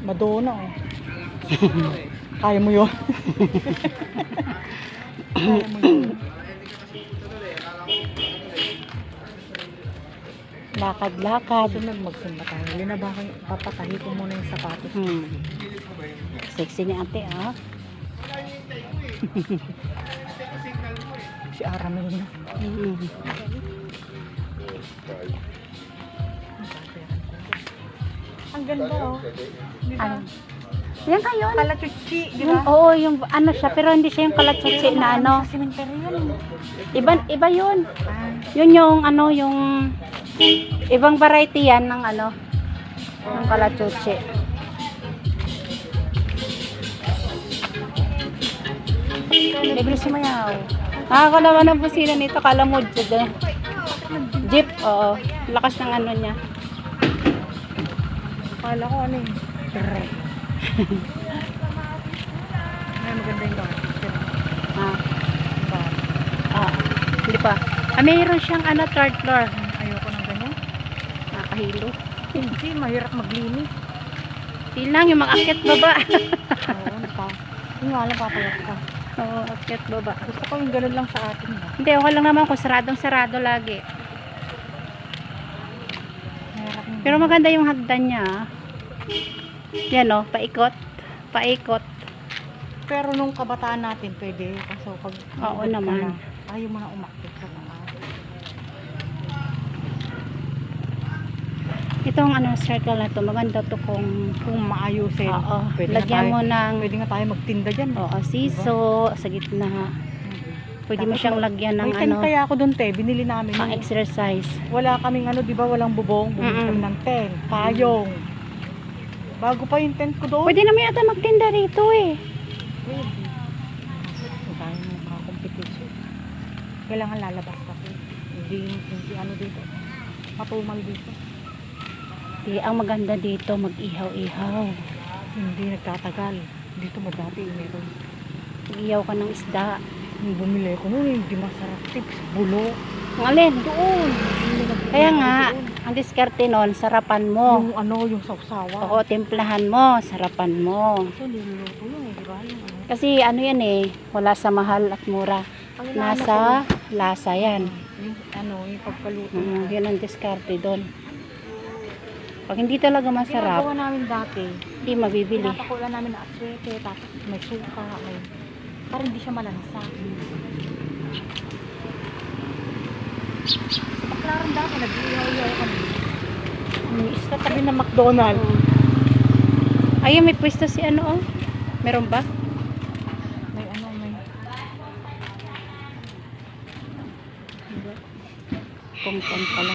Madonna oh. Kaya mo yun? Kaya mo yun? Lakad-lakad. Sunod magsimba tayo. Linabakan, papatahi ko muna yung sapatos. Hmm. Sexy ni ate, ah. Si Aramel na. Hmm. Ang ganda oh. Di ba? Ano? Yan ka yun. Kalachuchi, di Yung, ba? oo, yung ano siya, pero hindi siya yung kalatsutsi na ano. Sa cemetery yun. Iba, iba yun. Ah, Yun yung ano, yung ibang variety yan ng ano, ng kalatsutsi. Bibili si Mayaw. Nakaka naman ang busina nito, kala mo. Jeep, oo. Lakas ng ano niya. Kala ko ano eh. Tere. Ay, maganda yung bar. Ah, Bar. ah, hindi pa. Ah, mayroon siyang ano, third floor. Ayoko ng ganyan. Nakahilo. Hindi, mahirap maglinis. Hindi lang, yung mga akyat baba. Oo, napa. Yung nga lang papayat ka. Oo, akyat baba. Gusto ko yung ganun lang sa atin. Hindi, okay lang naman kung saradong sarado lagi. Mahirap yung Pero maganda yung hagdan niya. ah. Yan o, paikot. Paikot. Pero nung kabataan natin, pwede. Kaso pag... Oo ka naman. na, Ayaw mo na umakit sa mga. Itong ano, circle na to, maganda to kung Kung maayusin. Oo, Pwede lagyan tayo- mo ng Pwede nga tayo magtinda dyan. oo, siso sa gitna. Pwede mo siyang lagyan ng ano, kaya ako doon, te. Binili namin. pang yun. exercise. Wala kaming ano, di ba? Walang bubong. Bumili Mm-mm. kami ng tent. Payong. Bago pa yung tent ko doon. Pwede naman yata magtinda rito eh. Ang dami ng mga competition. Kailangan lalabas kasi. Hindi, hindi ano dito. Matumal dito. Di, ang maganda dito, mag-ihaw-ihaw. Hindi nagtatagal. Dito madati meron. Mag-ihaw ka ng isda. Yung bumili ko noon, hindi masarap. Tips, bulo. Ang alin? Doon. Kaya nga, ang diskarte nun, sarapan mo. Yung ano, yung sausawa. Oo, timplahan mo, sarapan mo. So, niluluto yun eh, di ba? Yung ano. Kasi ano yan eh, wala sa mahal at mura. Ang Nasa lasa yan. Yung ano, yung pagkaluto. Mm, yun ang diskarte doon. Pag hindi talaga masarap, Ginagawa namin dati. hindi mabibili. Pinapakulan namin na aswete, tapos may suka, may... Para hindi siya malansa. Sa Baklaran dati, nag-ihaw-ihaw kami. Mm, Sa tabi ng McDonald's. Ayun, may pwesto si ano oh. Meron ba? May ano, may... Kung pala.